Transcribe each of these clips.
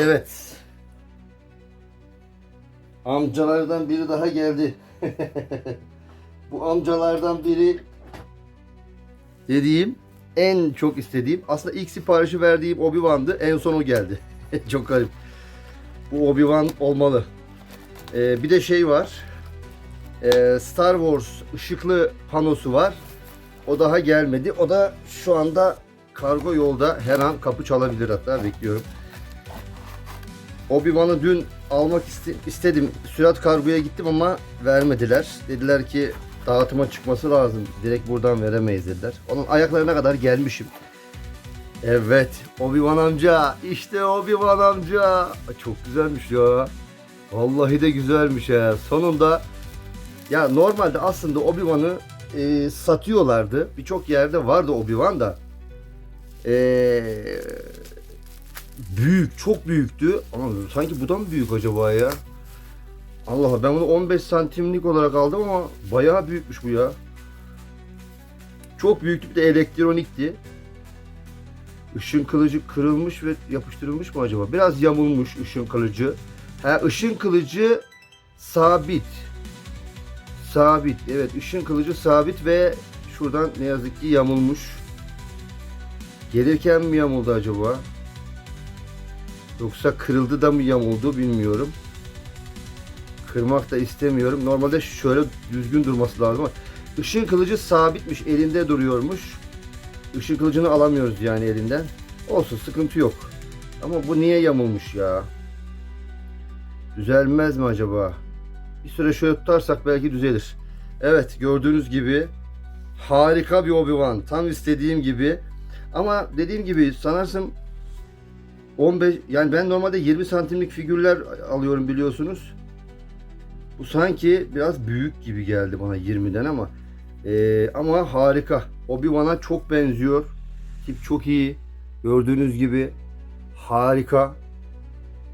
Evet. Amcalardan biri daha geldi. Bu amcalardan biri dediğim en çok istediğim aslında ilk siparişi verdiğim Obi-Wan'dı. En son o geldi. çok garip. Bu Obi-Wan olmalı. Ee, bir de şey var. Ee, Star Wars ışıklı panosu var. O daha gelmedi. O da şu anda kargo yolda her an kapı çalabilir hatta bekliyorum. Obi-Wan'ı dün almak iste- istedim. Sürat kargoya gittim ama vermediler. Dediler ki dağıtıma çıkması lazım. Direkt buradan veremeyiz dediler. Onun ayaklarına kadar gelmişim. Evet, Obi-Wan amca. İşte Obi-Wan amca. Çok güzelmiş ya. Vallahi de güzelmiş ya. Sonunda ya normalde aslında Obi-Wan'ı e, satıyorlardı. Birçok yerde vardı Obi-Wan da. Eee büyük, çok büyüktü. Ama sanki bu da mı büyük acaba ya? Allah ben bunu 15 santimlik olarak aldım ama bayağı büyükmüş bu ya. Çok büyüktü bir de elektronikti. Işın kılıcı kırılmış ve yapıştırılmış mı acaba? Biraz yamulmuş ışın kılıcı. Ha ışın kılıcı sabit. Sabit. Evet ışın kılıcı sabit ve şuradan ne yazık ki yamulmuş. Gelirken mi yamuldu acaba? Yoksa kırıldı da mı yamuldu bilmiyorum. Kırmak da istemiyorum. Normalde şöyle düzgün durması lazım ama ışın kılıcı sabitmiş. Elinde duruyormuş. Işın kılıcını alamıyoruz yani elinden. Olsun sıkıntı yok. Ama bu niye yamulmuş ya? Düzelmez mi acaba? Bir süre şöyle tutarsak belki düzelir. Evet gördüğünüz gibi harika bir Obi-Wan. Tam istediğim gibi. Ama dediğim gibi sanarsın 15 yani ben normalde 20 santimlik figürler alıyorum biliyorsunuz. Bu sanki biraz büyük gibi geldi bana 20'den ama Ee, ama harika. Obi-Wan'a çok benziyor. Tip çok iyi. Gördüğünüz gibi harika.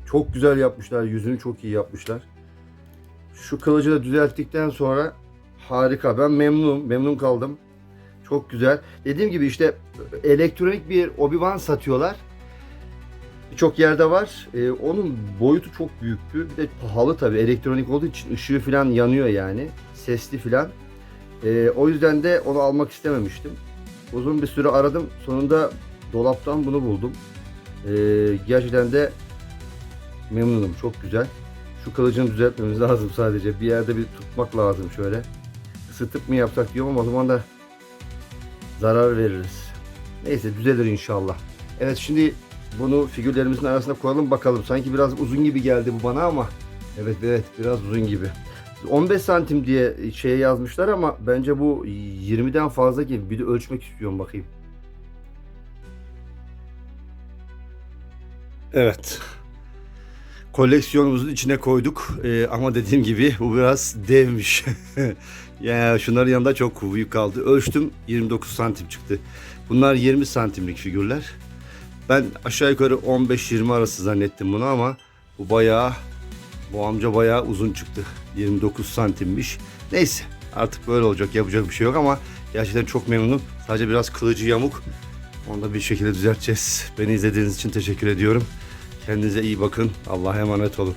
Çok güzel yapmışlar. Yüzünü çok iyi yapmışlar. Şu kılıcı da düzelttikten sonra harika. Ben memnunum. Memnun kaldım. Çok güzel. Dediğim gibi işte elektronik bir Obi-Wan satıyorlar. Birçok yerde var. Ee, onun boyutu çok büyüktü. Bir de pahalı tabii. Elektronik olduğu için ışığı falan yanıyor yani. Sesli falan. Ee, o yüzden de onu almak istememiştim. Uzun bir süre aradım. Sonunda dolaptan bunu buldum. Ee, gerçekten de memnunum. Çok güzel. Şu kılıcını düzeltmemiz lazım sadece. Bir yerde bir tutmak lazım şöyle. Isıtıp mı yapsak diyorum ama o zaman da zarar veririz. Neyse düzelir inşallah. Evet şimdi bunu figürlerimizin arasına koyalım bakalım. Sanki biraz uzun gibi geldi bu bana ama evet evet biraz uzun gibi. 15 santim diye şeye yazmışlar ama bence bu 20'den fazla gibi. Bir de ölçmek istiyorum bakayım. Evet. Koleksiyonumuzun içine koyduk. Ee, ama dediğim gibi bu biraz devmiş. ya şunların yanında çok büyük kaldı. Ölçtüm 29 santim çıktı. Bunlar 20 santimlik figürler. Ben aşağı yukarı 15-20 arası zannettim bunu ama bu bayağı bu amca bayağı uzun çıktı. 29 santimmiş. Neyse artık böyle olacak yapacak bir şey yok ama gerçekten çok memnunum. Sadece biraz kılıcı yamuk. Onu da bir şekilde düzelteceğiz. Beni izlediğiniz için teşekkür ediyorum. Kendinize iyi bakın. Allah'a emanet olun.